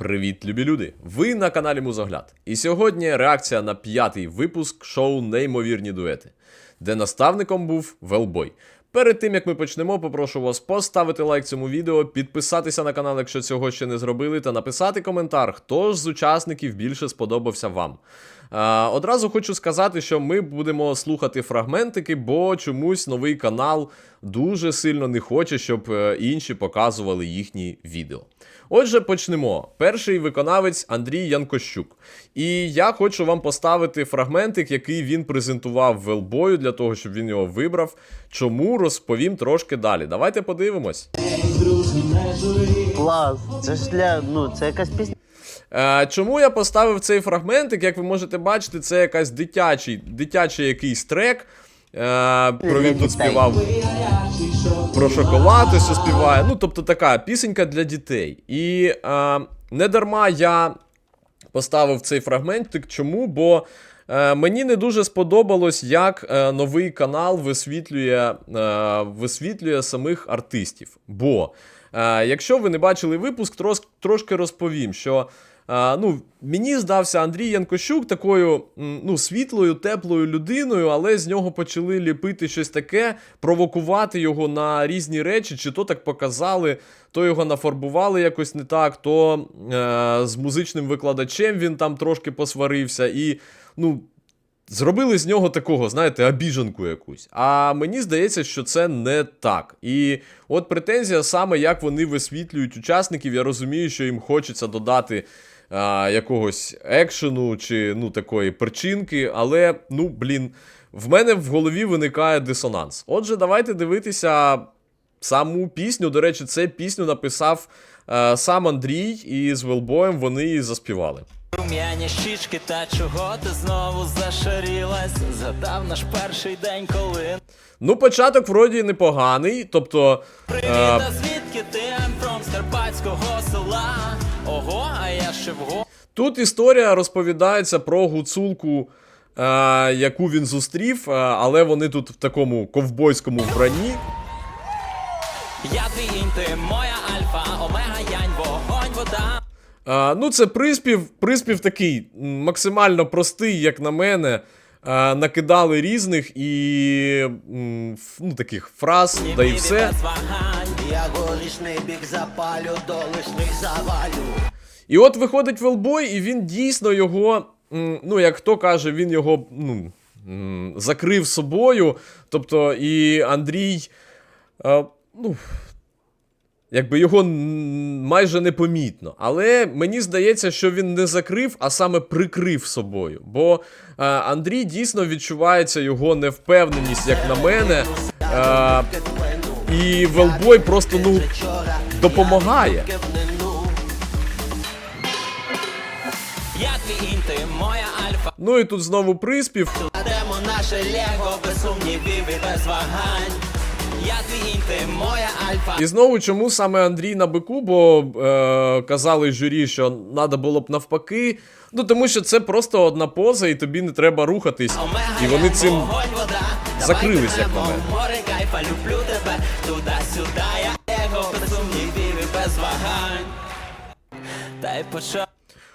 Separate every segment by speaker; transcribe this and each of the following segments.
Speaker 1: Привіт, любі люди! Ви на каналі Музогляд. І сьогодні реакція на п'ятий випуск шоу Неймовірні дуети, де наставником був Велбой. Перед тим як ми почнемо, попрошу вас поставити лайк цьому відео, підписатися на канал, якщо цього ще не зробили, та написати коментар, хто ж з учасників більше сподобався вам. А, одразу хочу сказати, що ми будемо слухати фрагментики, бо чомусь новий канал дуже сильно не хоче, щоб е, інші показували їхні відео. Отже, почнемо. Перший виконавець Андрій Янкощук. І я хочу вам поставити фрагментик, який він презентував Велбою для того, щоб він його вибрав. Чому розповім трошки далі. Давайте подивимось.
Speaker 2: Клас, це ж для, ну, це якась пісня.
Speaker 1: Е, чому я поставив цей фрагментик? Як ви можете бачити, це якась дитячий, дитячий якийсь трек. Е, про він тут співав про шоколад, що співає. Ну, тобто така пісенька для дітей. І е, не дарма я поставив цей фрагментик. Чому? Бо мені не дуже сподобалось, як новий канал висвітлює, висвітлює самих артистів. Бо, якщо ви не бачили випуск, трошки розповім, що. Ну, мені здався Андрій Янкощук такою ну, світлою, теплою людиною, але з нього почали ліпити щось таке, провокувати його на різні речі, чи то так показали, то його нафарбували якось не так, то е, з музичним викладачем він там трошки посварився. І, ну, Зробили з нього такого, знаєте, обіженку якусь. А мені здається, що це не так. І от претензія саме, як вони висвітлюють учасників, я розумію, що їм хочеться додати а, якогось екшену чи ну, такої перчинки, але, ну, блін, в мене в голові виникає дисонанс. Отже, давайте дивитися саму пісню. До речі, це пісню написав е, сам Андрій, і з Велбоєм вони її заспівали.
Speaker 3: Рум'яні щічки, та чого ти знову зашарілась? Згадав наш перший день, коли
Speaker 1: Ну, початок вроді непоганий, тобто.
Speaker 3: Привіт,
Speaker 1: Е,
Speaker 3: а звідки ти I'm from з карпатського села? Ого, а я ще вго.
Speaker 1: Тут історія розповідається про гуцулку, е, яку він зустрів, е, але вони тут в такому ковбойському вбранні.
Speaker 3: Я ти моя альфа, омега, янь, вогонь, вода.
Speaker 1: Е, ну, це приспів, приспів такий максимально простий, як на мене. Е, накидали різних і ну, таких фраз, да і
Speaker 3: Ні,
Speaker 1: все.
Speaker 4: Я бік запалю, завалю.
Speaker 1: І от виходить Велбой, і він дійсно його, ну, як хто каже, він його ну, закрив собою. Тобто, і Андрій, е, ну, якби його майже непомітно. Але мені здається, що він не закрив, а саме прикрив собою. Бо е, Андрій дійсно відчувається його невпевненість, як на мене. Е, і Велбой просто ну, допомагає. Ну і тут знову приспів.
Speaker 3: Кладемо наше лего без сумнівів і без вагань. Я твій інь, ти моя альфа.
Speaker 1: І знову чому саме Андрій на бику, бо е, казали журі, що треба було б навпаки. Ну тому що це просто одна поза, і тобі не треба рухатись.
Speaker 3: Омега,
Speaker 1: І вони цим
Speaker 3: вогонь, вода.
Speaker 1: закрились, як на мене.
Speaker 3: Море кайфа, люблю тебе, туди-сюди, я его без сумнівів і без вагань. Та й почав.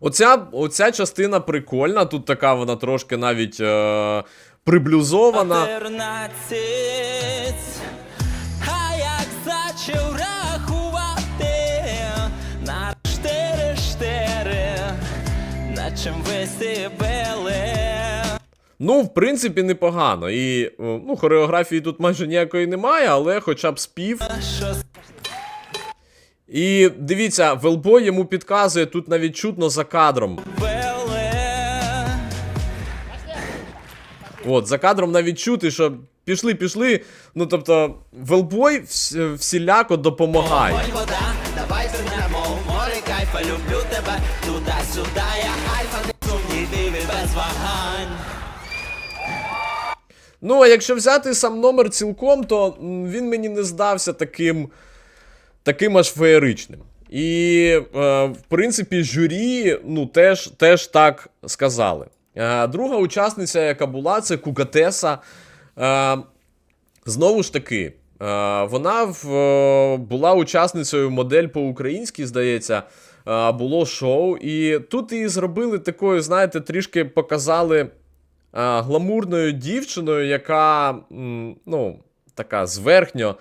Speaker 1: Оця, оця частина прикольна, тут така вона трошки навіть е, приблюзована.
Speaker 3: 14 чим ви сібили.
Speaker 1: Ну, в принципі, непогано. І е, ну, хореографії тут майже ніякої немає, але хоча б спів. І дивіться, Велбой йому підказує, тут навіть чутно за кадром. От, за кадром навіть чути, що пішли, пішли. Ну тобто, Велбой вс- всіляко допомагає.
Speaker 3: Давай звернемо море кайфа, люблю тебе, туди-сюди, я
Speaker 1: Ну, а якщо взяти сам номер цілком, то він мені не здався таким, таким аж феєричним. І, е, в принципі, журі ну, теж, теж так сказали. Е, друга учасниця, яка була, це Кукатеса. Е, знову ж таки, е, вона в, е, була учасницею модель по-українськи, здається. е, було шоу. І тут її зробили такою, знаєте, трішки показали гламурною дівчиною, яка, ну, така зверхньо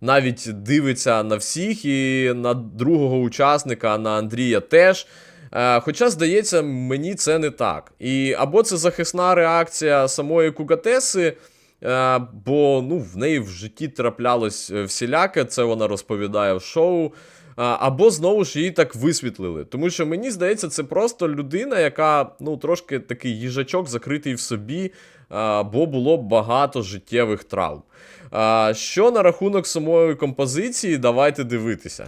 Speaker 1: навіть дивиться на всіх і на другого учасника, на Андрія теж. Е, Хоча, здається, мені це не так. І або це захисна реакція самої Кугатеси, е, бо ну, в неї в житті траплялось е, всіляке, це вона розповідає в шоу. Або знову ж її так висвітлили. Тому що мені здається, це просто людина, яка ну, трошки такий їжачок закритий в собі, бо було багато життєвих травм. Що на рахунок самої композиції, давайте дивитися.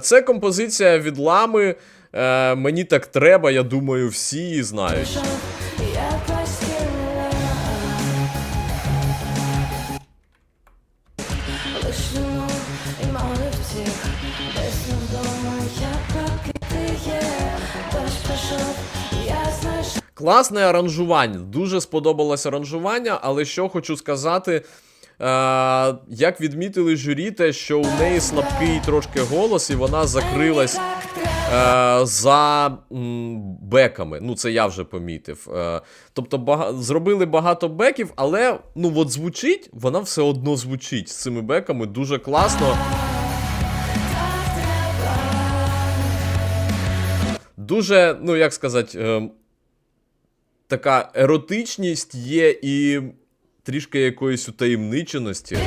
Speaker 1: Це композиція від лами. Е, Мені так треба, я думаю, всі її знають.
Speaker 5: Лиш вину і я поки ти я знайшла
Speaker 1: Класне аранжування. Дуже сподобалось аранжування, але що хочу сказати. Е, як відмітили журі, те, що у неї слабкий трошки голос, і вона закрилась е, за м, беками. Ну, це я вже помітив. Е, тобто бага... зробили багато беків, але ну от звучить, вона все одно звучить з цими беками дуже класно. Дуже, ну як сказати, е, така еротичність є і трішки якоїсь утаємниченості.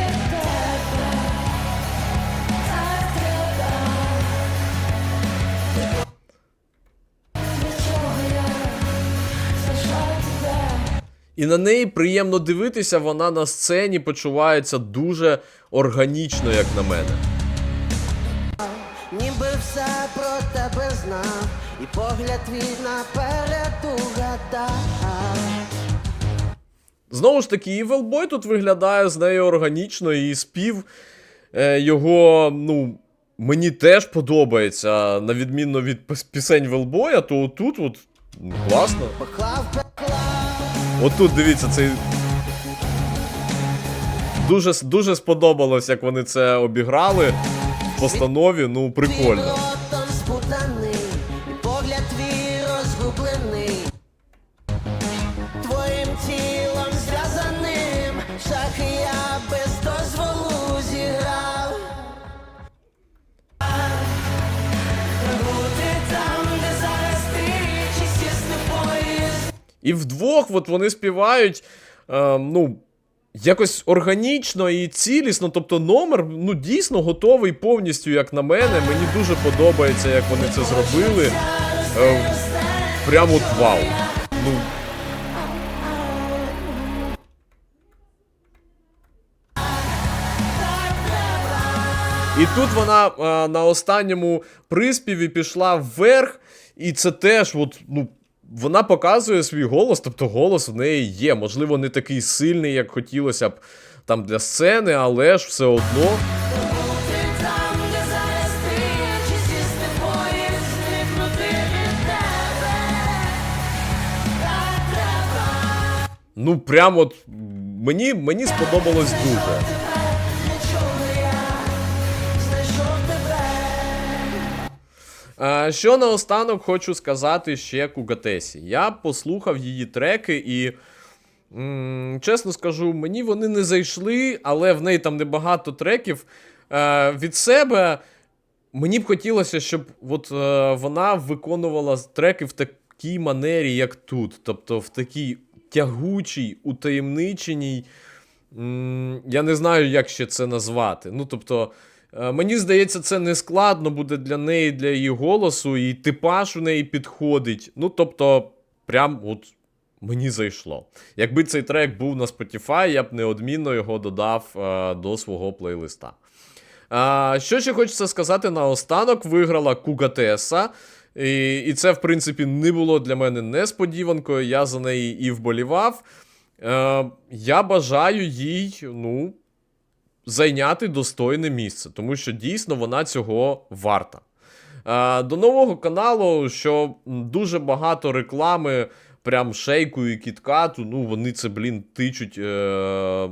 Speaker 1: І на неї приємно дивитися, вона на сцені почувається дуже органічно, як на мене.
Speaker 4: Ніби все про тебе знав, і погляд твій наперед угадав.
Speaker 1: Знову ж таки, Evil Boy тут виглядає з нею органічно, і спів е, його, ну, мені теж подобається, на відміну від пісень Велбоя, то отут от, ну, класно. Отут, дивіться, цей. Дуже, дуже сподобалось, як вони це обіграли в постанові, ну, прикольно.
Speaker 4: погляд твій. Твоїм тілом
Speaker 1: І вдвох от вони співають, е, ну, якось органічно і цілісно. Тобто номер ну, дійсно готовий повністю, як на мене. Мені дуже подобається, як вони це зробили. Е, прямо от вау. Ну, І тут вона е, на останньому приспіві пішла вверх, і це теж, от, ну, вона показує свій голос, тобто голос в неї є. Можливо, не такий сильний, як хотілося б там для сцени, але ж все одно. Ну, прям от мені, мені сподобалось дуже. Що наостанок хочу сказати ще Кугатесі. Я послухав її треки і. Чесно скажу, мені вони не зайшли, але в неї там небагато треків. Е, від себе мені б хотілося, щоб от, е, вона виконувала треки в такій манері, як тут. Тобто в такій тягучій, утаємниченій. м, Я не знаю, як ще це назвати. Ну, тобто, Е, Мені здається, це не складно буде для неї, для її голосу, і типаж у неї підходить. Ну, тобто, прям от мені зайшло. Якби цей трек був на Spotify, я б неодмінно його додав е, до свого плейлиста. А, що ще хочеться сказати наостанок, виграла Кугатеса. І, і це, в принципі, не було для мене несподіванкою. Я за неї і вболівав. Е, я бажаю їй, ну, зайняти достойне місце, тому що дійсно вона цього варта. Е, до нового каналу, що дуже багато реклами, прям шейку і кіткату, ну вони це, блін, тичуть е,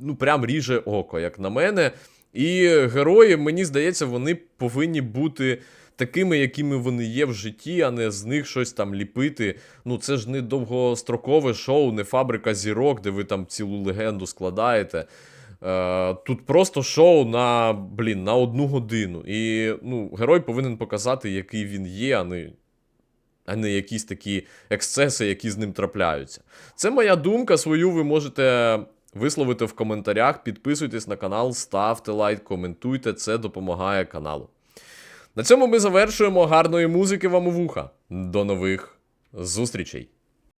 Speaker 1: ну, прям ріже око, як на мене. І герої, мені здається, вони повинні бути такими, якими вони є в житті, а не з них щось там ліпити. Ну, це ж не довгострокове шоу, не фабрика зірок, де ви там цілу легенду складаєте. Е, тут просто шоу на, блін, на одну годину. І ну, герой повинен показати, який він є, а не, а не якісь такі ексцеси, які з ним трапляються. Це моя думка. Свою ви можете висловити в коментарях. Підписуйтесь на канал, ставте лайк, коментуйте, це допомагає каналу. На цьому ми завершуємо. Гарної музики вам у вуха. До нових зустрічей!